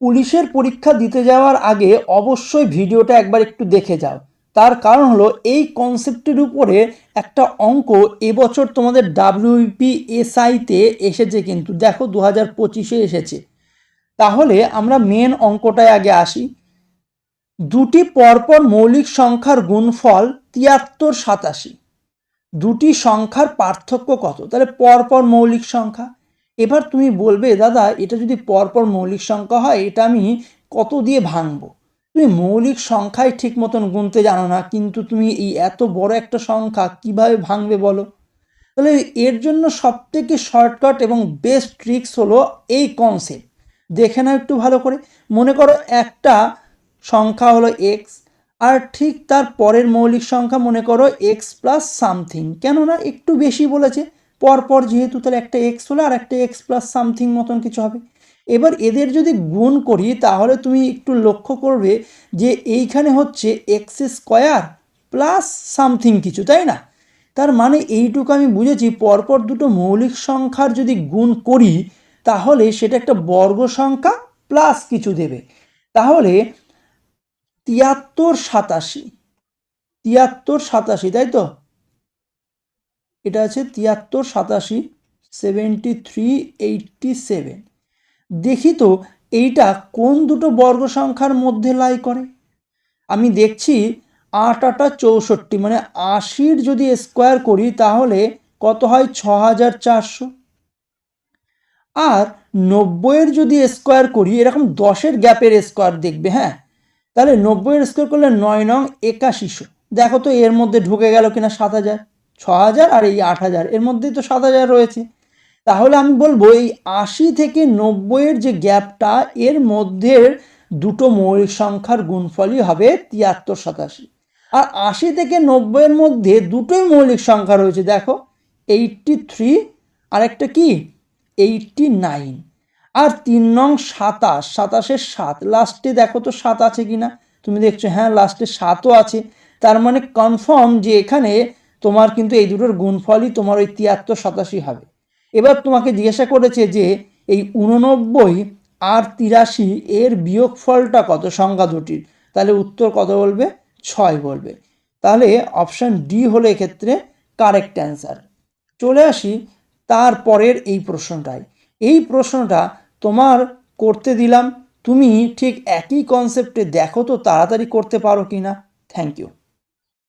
পুলিশের পরীক্ষা দিতে যাওয়ার আগে অবশ্যই ভিডিওটা একবার একটু দেখে যাও। তার কারণ হলো, এই কনসেপ্টের উপরে একটা অঙ্ক এবছর তোমাদের ডাব্লিউপি এসআইতে এসেছে কিন্তু, দেখো দু হাজার পঁচিশে এসেছে। তাহলে আমরা মেন অঙ্কটায় আগে আসি। দুটি পরপর মৌলিক সংখ্যার গুণফল তিয়াত্তর সাতাশি। দুটি সংখ্যার পার্থক্য কত? তাহলে পরপর মৌলিক সংখ্যা এবার তুমি বলবে, দাদা, এটা যদি পরপর মৌলিক সংখ্যা হয়, এটা আমি কত দিয়ে ভাঙবো? তুমি মৌলিক সংখ্যায় ঠিক মতন গুনতে জানো না, কিন্তু তুমি এই এত বড় একটা সংখ্যা কীভাবে ভাঙবে বলো? তাহলে এর জন্য সবথেকে শর্টকাট এবং বেস্ট ট্রিক্স হলো এই কনসেপ্ট দেখে নাও একটু ভালো করে। মনে করো একটা সংখ্যা হলো এক্স আর ঠিক তার পরের মৌলিক সংখ্যা মনে করো এক্স প্লাস সামথিং কেননা একটু বেশি বলেছে। পরপর যেহেতু তাহলে একটা এক্স হলো আর একটা এক্স প্লাস সামথিং মতন কিছু হবে। এবার এদের যদি গুণ করি, তাহলে তুমি একটু লক্ষ্য করবে যে এইখানে হচ্ছে এক্স স্কোয়ার প্লাস সামথিং কিছু, তাই না? তার মানে এইটুকু আমি বুঝেছি, পরপর দুটো মৌলিক সংখ্যার যদি গুণ করি, তাহলে সেটা একটা বর্গ সংখ্যা প্লাস কিছু দেবে। তাহলে তিয়াত্তর সাতাশি তিয়াত্তর সাতাশি, তাই তো? এটা আছে তিয়াত্তর সাতাশি সেভেন্টি থ্রি এইটটি সেভেন দেখি তো, এইটা কোন দুটো বর্গ সংখ্যার মধ্যে লাই করে? আমি দেখছি আট, আটা চৌষট্টি মানে আশির যদি স্কোয়ার করি, তাহলে কত হয়? ছ হাজার চারশো। আর নব্বইয়ের যদি স্কোয়ার করি, এরকম দশের গ্যাপের স্কোয়ার দেখবে হ্যাঁ? তাহলে নব্বইয়ের স্কোয়ার করলে নয় নং একাশিশো। দেখো তো এর মধ্যে ঢুকে গেল কিনা সাত হাজার। ছ হাজার আর এই আট হাজার এর মধ্যেই তো সাত হাজার রয়েছে। তাহলে আমি বলব, এই আশি থেকে নব্বইয়ের যে গ্যাপটা, এর মধ্যে দুটো মৌলিক সংখ্যার গুণফলই হবে তিয়াত্তর সাতাশি। আর আশি থেকে নব্বইয়ের মধ্যে দুটোই মৌলিক সংখ্যা রয়েছে, দেখো এইটটি থ্রি আর একটা কি? এইটটি নাইন আর তিন নং সাতাশ, সাতাশের সাত লাস্টে দেখো তো সাত আছে কি না তুমি দেখছ হ্যাঁ লাস্টে সাতও আছে। তার মানে কনফার্ম যে এখানে তোমার কিন্তু এই দুটোর গুণফলই তোমার ওই তিয়াত্তর সাতাশি হবে। এবার তোমাকে জিজ্ঞাসা করেছে যে এই উননব্বই আর তিরাশি এর বিয়োগফলটা কত সংখ্যা দুটির? তাহলে উত্তর কত বলবে? ছয় বলবে। তাহলে অপশান ডি হলো এক্ষেত্রে কারেক্ট অ্যান্সার চলে আসি তারপরের এই প্রশ্নটায়। এই প্রশ্নটা তোমার করতে দিলাম। তুমি ঠিক একই কনসেপ্টে দেখো তো তাড়াতাড়ি করতে পারো কি না থ্যাংক ইউ